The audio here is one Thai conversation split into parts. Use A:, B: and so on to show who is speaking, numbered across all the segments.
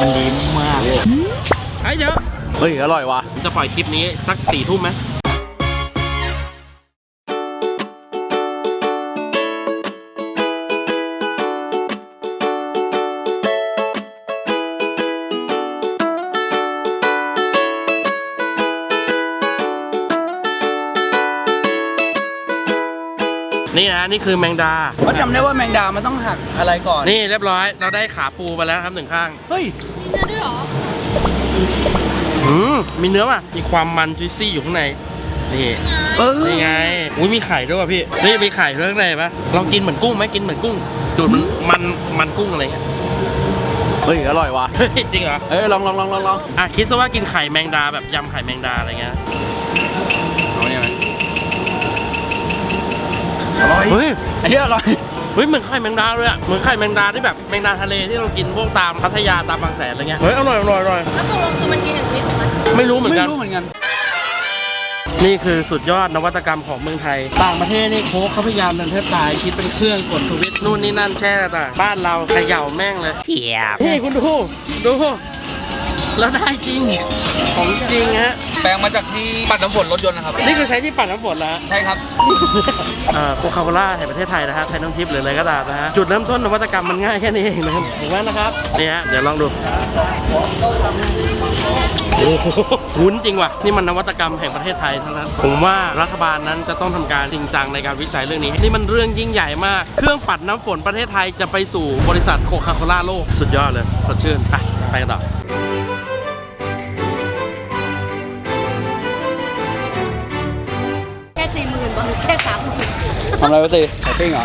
A: มันดีมากเลย
B: ไอ้ยเดี๋ยว
A: เฮ้ย อร่อยว่ะ
B: ผมจะปล่อยคลิปนี้สักสี่ทุ่มไหม นี่นะนี่คือแมงดา
A: ก็จำได้ว่าแมงดามันต้องหักอะไรก่อน
B: นี่เรียบร้อยเราได้ขาปูมาแล้วครับหนึ่งข้าง
A: เฮ้ย
B: อืมมีเนื้อป่ะ มีความมันจุยซี่อยู่ข้างใน นี่
A: เออ
B: นี่ไง อุ้ยมีไข่ด้วยป่ะพี่ นี่มีไข่ด้วยข้างในป่ะลองกินเหมือนกุ้งไหมกินเหมือนกุ้ง ดูดมันมันมันกุ้งอะไรเงี้ย
A: เฮ้ยอร่อยว่ะ
B: เฮ้ยจริงเหรอ
A: เอ้ยลองลองลองลองลอง
B: อะคิดซะว่ากินไข่แมงดาแบบยำไข่แมงดาอะไรเงี้ย
A: เอาเนี่ยไหม อร่อย
B: เฮ้ย
A: อันนี้อร่อย
B: เฮ้ยเหมือนไข่แมงดาเลยอะเหมือนไข่แมงดาที่แบบแมงดาทะเลที่เรากินพวกตามพัทยาตามบางแสนอะไรเงี้ยเฮ้ยอร่อยอร่อยอร่อย
C: แล้วตกลงคือมันกินอย่างนี้ถูกไหม
B: ไม่รู้เหมือน
A: ไม่
B: กัน
A: รู้เหมือนกัน
B: นี่คือสุดยอดนวัตกรรมของเมืองไทย ต่างประเทศนี่โค้กเขาพยายามดันแทบตายคิดเป็นเครื่องกดสวิตช์นู่นนี่นั่นแช่ต่างบ้านเราเขย่าแม่งเลยเทียบนี่คุณดูดูแล้วได้จริงของจริงฮะ
A: แปลงมาจากที่ปัดน้ำฝนรถยนต์นะครับ
B: นี่คือใช้ที่ปัดน้ำฝนแล้ว
A: ใช่ครับ
B: โคคาโคล่าแห่งประเทศไทยนะฮะไทยน้ำทิพย์หรืออะไรก็ตามนะฮะ จุดเริ่มต้นนวัตกรรมมันง่ายแค่นี้เองนะครับถูกไหมนะครับ นี่ฮะ เดี๋ยวลองดู โอ้โหวุ้นจริงว่ะ นี่มันนวัตกรรมแห่งประเทศไทยทั้งนั้น ผมว่ารัฐบาลนั้นจะต้องทำการจริงจังในการวิจัยเรื่องนี้ นี่มันเรื่องยิ่งใหญ่มาก เครื่องปัดน้ำฝนประเทศไทยจะไปสู่บริษัทโคคาโคล่าโลก สุดยอดเลยสดชื่น ไป ไปกันต่อ
C: แค่สามหมื่น
A: ทำอะไรวะสิไข่ปิ้งเหรอ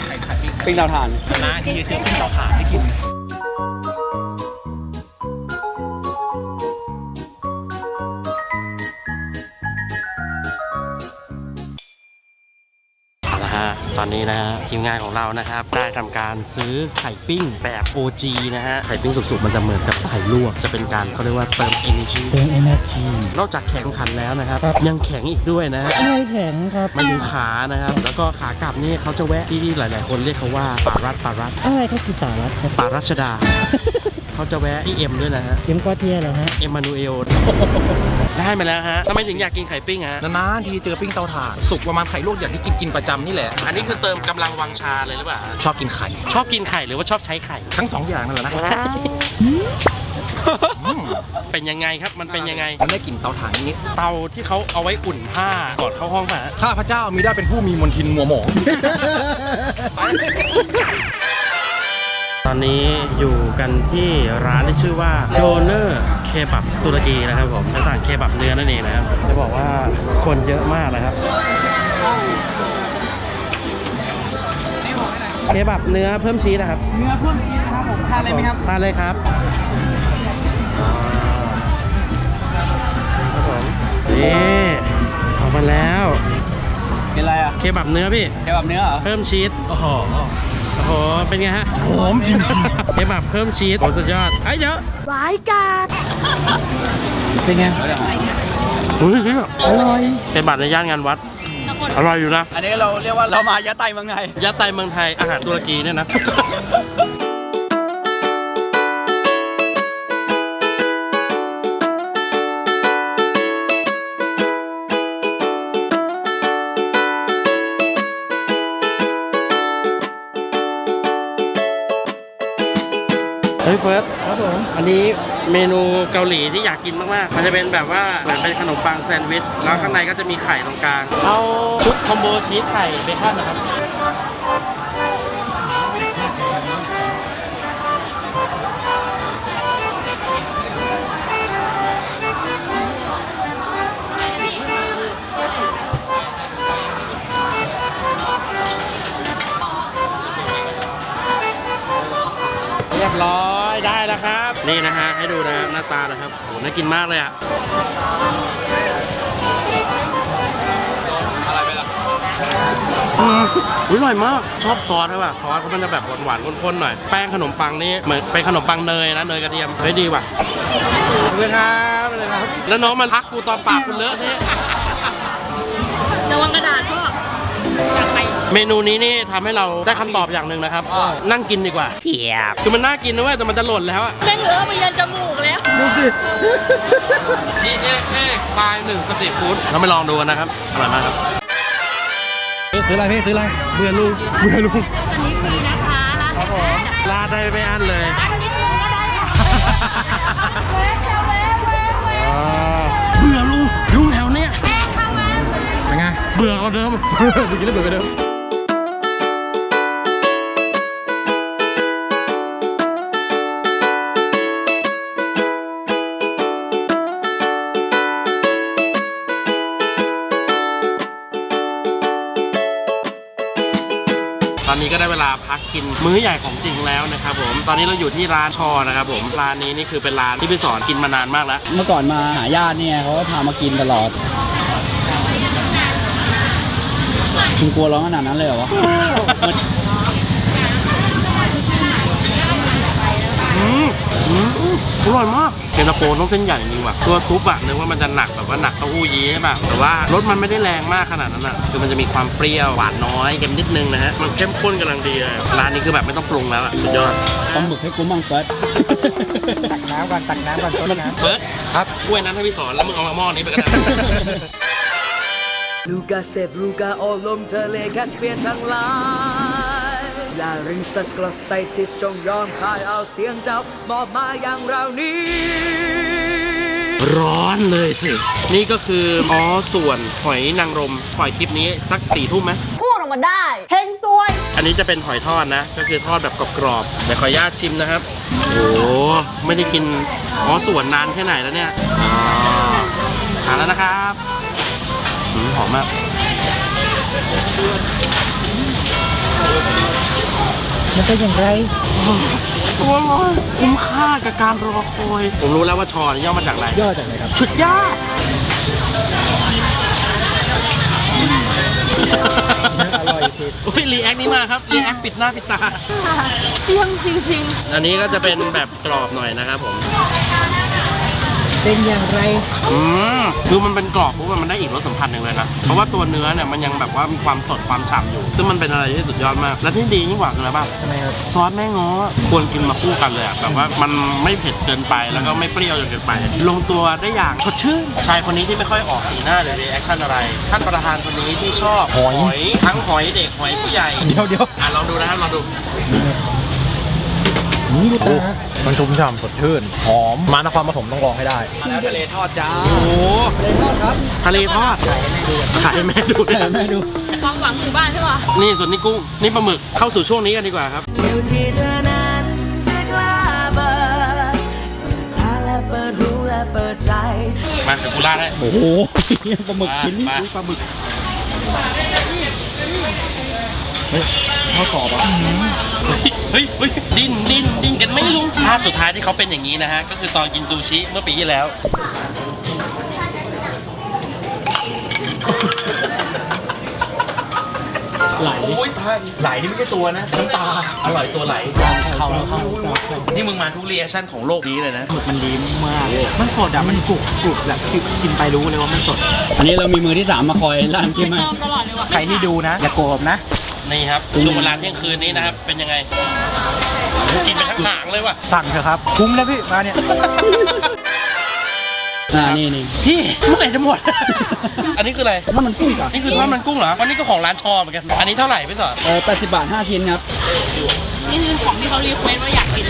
A: ปิ้งดาวถ่าน
B: นะที่เจอขึ้นเตาถ่านที่กิน ตอนนี้นะฮะทีมงานของเรานะครับได้ทำการซื้อไข่ปิ้งแบบ OG นะฮะไข่ปิ้งสุกๆมันจะเหมือนกับไข่ลวกจะเป็นการเขาเรียกว่าเติม energy
D: เติม energy
B: นอกจากแข็งขันแล้วนะครับ
D: ครับ
B: ยังแข็งอีกด้วยนะฮะ
D: อะไรแข็งครับ
B: มาถึงขานะครับ แล้วก็ขากลับนี่เขาจะแวะที่หลาย ๆ คนเรียกเขาว่าป่ารัดป่ารัด
D: อะไรก็คือสารัดครับ
B: ป่ารัชดา เขาจะแวะที่เอ็มด้วยนะฮะ
D: เข็มกอเทียเหรอฮะ
B: เอ็มมานูเอล ได้มาแล้วฮะทำไมถึงอยากกินไข่ปิ้งฮะ
E: นานๆทีเจอปิ้งเตาถ่าน สุกประมาณไข่ลวกอย่างที่กินกินประจำนี่แหละ
B: อันนี้คือเติมกำลังวังชาเลยหรือเปล่า
E: ชอบกินไข่
B: ชอบกินไข่หรือว่าชอบใช้ไข่
E: ทั้งสองอย่างนั่นแหละนะ
B: เป็นยังไงครับ มันเป็นยังไง
E: มันได้กลิ่นเตาถ่านนิด
B: เตาที่เขาเอาไว้อุ่นผ้าก่อนเข้าห้องป่ะฮะ
E: ๆข้าพเจ้ามีได้เป็นผู้มีมนทินมัวหมอง
B: ต อนนี้อยู่กันที่ร้านที่ชื่อว่าโดเนอร์เคบับตุรกีนะครับผมจะสั่งเคบับเนื้อนั่นเองนะครับ จะบอกว่าคนเยอะมากนะครับเคบับเนื้อเพิ่มชีสนะครับ
A: เนื้อเพิ่มชีสนะครับผมทานเลยไหมครับ
B: ทานเลยครับอ่าครับผมนี่ออกมาแล้ว
A: กินอะไรอะ
B: เคบับเนื้อพี่
A: เคบับเนื้อเหรอ
B: เพิ่มชีส
E: โอ้โห
B: โอ้โหเป็นไงฮะหอมจริงๆเคบับเพิ่มชีสโอ้สุดยอดไอ้ยเดี๋ยว
C: ร้ายกาจ
A: เป็นไง
B: เฮ้ยเนี่ยอร่อยเคบับในย่านงานวัดอร่อยอยู่นะ
A: อันนี้เราเรียกว่าเรามายะไตเมืองไทย
B: ยาไตเมืองไทยอาหารตุรกีเนี่ยนะ ฮ้ยเฟิร์สครับผมอันนี้เมนูเกาหลีที่อยากกินมากๆ มันจะเป็นแบบว่าเหมือนเป็นขนมปังแซนด์วิช แล้วข้างในก็จะมีไข่ตรงกลาง เอาชุดคอมโบชีสไข่เบคอนนะครับ นี่นะฮะให้ดูนะครับหน้าตานะครับโหน่ากินมากเลยอะอืมอุ๊ยอร่อยมากชอบซอสครับว่ะซอสเขามันจะแบบหวานๆข้นๆหน่อยแป้งขนมปังนี่เหมือนเป็นขนมปังเนยนะเนยกระเทียมเฮ้ยดีว่ะขอบคุณครับเลยครับ แล้วน้องมันพักกูตอนปากคุณเลอะนี่
C: ระวังกระดาษพ่ออยากไป
B: เมนูนี้นี่ทำให้เราได้คำตอบอย่างหนึ่งนะครับ นั่งกินดีกว่าเทียบคือมันน่ากินนะเว้ยแต่มันจะหล่นแล้วอะ
C: แม่งเหลือไปยันจมูกเลย
B: ดินี่เอ๊ะเอ๊ะปลายหนึ่งสตรีทฟู้ดเราไปลองดูกันนะครับอร่อยมากครับ
A: ซื้ออะไรพี่ซื้ออะไร
B: เบื่อลุงเบื่อลุง
C: อันนี้ฟรีนะคะร้านแท้จาก
B: ลาดได้ไม่อั้นเลย
C: ร้านนี้ฟรีก็ได้ค่ะเว้ยเว้ยเว้ยเว้ย
B: เบื่อลุงลุงแถวเนี้ย
C: แม่เข้ามา
A: เป็นไง
B: เบื่อกว่าเดิม
A: เมื่อกี้เราเบื่อไปเดิม
B: นนี้ก็ได้เวลาพักกินมื้อใหญ่ของจริงแล้วนะครับผม ตอนนี้เราอยู่ที่ร้านชอนะครับผม ร้านนี้นี่คือเป็นร้านที่พี่สอนกินมานานมากแล้ว
A: เมื่อก่อนมาหาญาติเนี่ยเขาก็พามากินตลอดคุณกลัวร้องขนาดนั้นเลยเหรอวะ
B: อืมอืม อร่อยมากเย็นตาโฟต้องเส้นใหญ่จริงว่ะตัวซุปอะนึกว่ามันจะหนักแบบว่าหนักเต้าหู้ยี้ใช่ป่ะแต่ว่ารสมันไม่ได้แรงมากขนาดนั้นอะคือมันจะมีความเปรี้ยวหวานน้อยเค็มนิดนึงนะฮะมันเข้มข้นกำลังดีเลยร้านนี้คือแบบไม่ต้องปรุงแล้วอะสุดยอด
A: ต้องบึกให้กูมั่งเฟิร์ส
D: ตักน้ำก่อนตักน้ำก่อนต้นน้
B: เฟิร์สครับกล้วยนั้นให้พี่สอนแล้วมึงเอามาหม้อนี้ไปก็ได้
F: ลูกาเซฟลูกาโอลมทะเลแคสเปียนทั้งหลายลาริงซัสกลอสไซติสจงยอมคายเอาเสียงเจ้ามอบมาอย่างเรานี้
B: ร้อนเลยสิ นี่ก็คืออ๋อส่วนหอยนางรมปล่อยคลิปนี้สักสี่ทุ่มไหม
C: พูดออกมาได้เฮงซวย
B: อันนี้จะเป็นหอยทอดนะ ก็คือทอดแบบกรอบๆเดี๋ยวขออนุญาตชิมนะครับ โอ้โหไม่ได้กินอ๋อส่วนนานแค่ไหนแล้วเนี่ยอ๋อทานแล้วนะครับอืมหอมมากำ
D: มันเป็นอย่างไร
B: โอ้ยคุ้มค่ากับการรอคอย ผมรู้แล้วว่าชอนี่ย่อมาจากอะไร
D: ย่อจากไหนครับ
B: ชุดยอด
D: อร่อยสิ
B: อุ้ยรีแอคนี้มาครับ รีแอคปิดหน้าปิดตา
C: เชียงซิงซิง
B: อันนี้ก็จะเป็นแบบกรอบหน่อยนะครับผม
D: เป็นอย่างไร
B: อืมคือมันเป็นกรอบปุ๊บมันได้อีกรสสัมผัสหนึ่งเลยนะ เพราะว่าตัวเนื้อเนี่ยมันยังแบบว่ามีความสดความฉ่ำอยู่ ซึ่งมันเป็นอะไรที่สุดยอดมาก และที่ดียิ่งกว่าคืออะไรบ้าง
D: ทำไมครับ
B: ซอสแม่ง้อควรกินมาคู่กันเลยอะแบบว่ามันไม่เผ็ดเกินไปแล้วก็ไม่เปรี้ยวจนเกินไป ลงตัวได้อย่างสดชื่นชายคนนี้ที่ไม่ค่อยออกสีหน้าหรือรีแอคชั่นอะไร ท่านประธานคนนี้ที่ชอบหอย ทั้งหอยเด็กหอยผู้ใหญ่
A: เดี๋ยวเดี๋ยว
B: อะลองดูนะครับลองดู
D: นี่ดูตา
E: มันชุ่มฉ่ำสดชื่นหอม มานครปฐมต้องลองให้ได้
A: มาแล้วทะเลทอดจ้า
B: โอ้โหทะเลทอดขายให้แม่ดู
A: ให้แม่ดู
C: ความหวังหมู่บ้านใช่ป่ะ
B: นี่ส่วนนี้กุ้ง นี่ปลาหมึก เข้าสู่ช่วงนี้กันดีกว่าครับ
F: อยู่ที่เธอนั้นจะกล้าเปิดตาและเปิดหูและเปิดใจ
B: มาเดี๋ยวกูลาดให้
A: โอ้โหปลาหมึกชิ้นนี้
B: มา
A: ปลาหมึก
B: ข้าวกรอบอะเฮ้ยเฮ้ยดิ้นดิ้นดิ้นกันไม่ลุงภาพสุดท้ายที่เขาเป็นอย่างนี้นะฮะ ก็คือตอนกินซูชิเมื่อปีที่แล้ว
A: ไหล
B: โอ้ยตายไหลนี่ไม่ใช่ตัวนะน้ำตา อร่อยตัวไหล
A: เข้าแล้วเข้าเข้าเข้า
B: นี่มึงมาทุกเรีแอคชั่นของโลกนี้เลยนะ
D: มันลิ้มมาก มันสดอะ มันกรุบกรุบแบบกินไปรู้เลยว่ามันสด
A: อันนี้เรามีมือที่สามมาคอยล่านกินไหม
C: เติมตลอดเลยว่ะ
D: ใครที่ดูนะ อย่าโกรธนะ
B: นี่ครับช่วงเวลาเที่ยงคืนนี้นะครับ เป็นยังไงกินไปทั้งหางเลยว่ะ
D: สั่งเถอะครับ คุ้มแล้วพี่มาเนี่ย
A: อ่านี่นี่
B: พี่เมื่อไหร่จะหมด อันนี้คืออะไร
A: ว่ามันกุ้งก่อน
B: นี่คือทอดมันกุ้งเหรอวันนี้ก็ของร้านชอเหมือนกัน อันนี้เท่าไหร่พี่สอน
A: เออ80 บาท 5 ชิ้นครับ
C: นี่คือของที่เขารีเควสว่าอยากกิน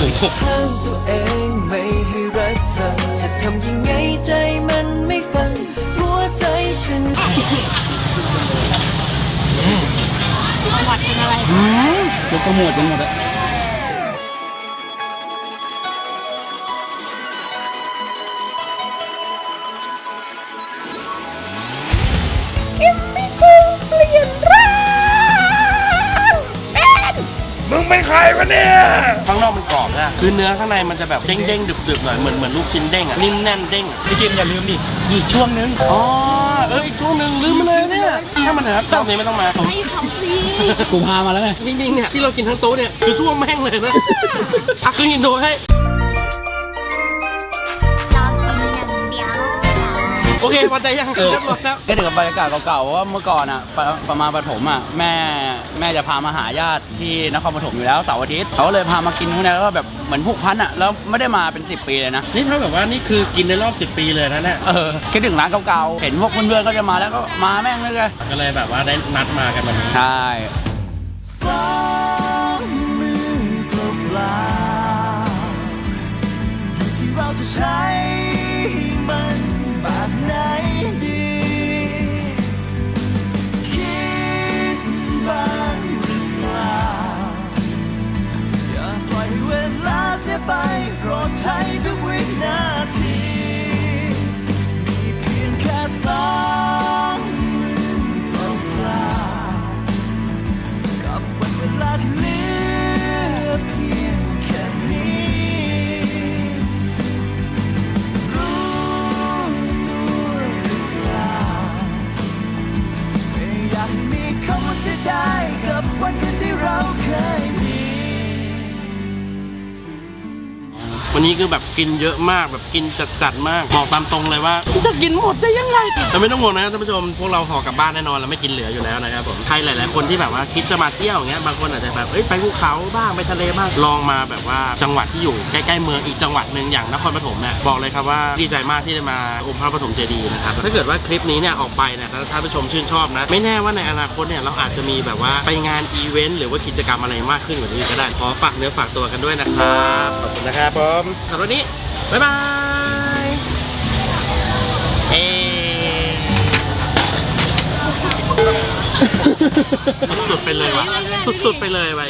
F: ห้ามตัวเองไม่ให้รักเธอจะทำยังไงใจมันไม่ฟังหัวใจฉัน
C: ประวัดเป็นอะไร
A: ลูกก็หมดกันหมดอะ
B: ข้างนอกมันกรอบนะคือเนื้อข้างในมันจะแบบเด้งๆดึบๆหน่อยเหมือนเหมือนลูกชิ้นเด้งอะนิ่มแน่นเด้ง
D: พี่จิมอย่าลืมดิอีกช่วงนึง
B: อ๋อเอออีกช่วงหนึ่งลืมไปเลยเนี่ยถ้ามันเถอะครับรอบนี้ไม่ต้องมาผม
C: ให้คำฟรี
A: กูพามาแล้วไง
B: จริงๆเนี่ยที่เรากินทั้งโต๊ะเนี่ยคือช่วงแม่งเลยนะอะคืออินโดให้
C: เดียว
B: โอเคพอใจยัง
F: เออ
B: เรียบร้อยแล้ว
F: ก็ถึงกับบรรยากาศเก่าๆว่าเมื่อก่อนอะประประมาณปฐมอะแม่แม่จะพามาหาญาติที่นครปฐมอยู่แล้วเสาร์อาทิตย์เขาก็เลยพามากินพวกนี้แล้วก็แบบเหมือนผูกพันอะแล้วไม่ได้มาเป็น 10 ปีเลยนะ
B: นี่เท่ากับว่านี่คือกินในรอบ 10 ปีเลยนะเนี่ย
F: เออคิดถึงร้านเก่าๆเห็นพวกเพื่อนๆก็จะมาแล้วก็มาแม่งเลย
B: ก็เลยแบบว่าได้นัดมากันวันนี้
F: ใช่
G: วันนี้คือ
B: แบบกินเยอะมากแบบกินจัดๆมากบอกตามตรงเลยว่าจะกินหมดได้ยังไงแต่ไม่ต้องห่วงนะท่านผู้ชมพวกเราห่อกลับบ้านแน่นอนเราไม่กินเหลืออยู่แล้วนะครับผมใครหลาย ๆ คนที่แบบว่าคิดจะมาเที่ยวอย่างเงี้ยบางคนอาจจะแบบเอ้ยไปภูเขาบ้างไปทะเลบ้างลองมาแบบว่าจังหวัดที่อยู่ใกล้ๆเมืองอีกจังหวัดหนึ่งอย่างนครปฐมเนี่ยบอกเลยครับว่าดีใจมากที่ได้มาองค์พระปฐมเจดีย์นะครับถ้าเกิดว่าคลิปนี้เนี่ยออกไปเนี่ยถ้าท่านผู้ชมชื่นชอบนะ ไม่แน่ว่าในอนาคตเนี่ยเราอาจจะมีแบบว่าไปงานอีเวนต์หรือว่ากิจกรรมอะไรมากขึ้นกว่านี้ก็ได้ขอฝากเนื้อฝากตัวกันด้วยนะครับขอบคุณนะครับผมสำหรับวันนี้ บ๊ายบายเอสุดๆไปเลยว่ะ สุดๆไปเลยว่ะ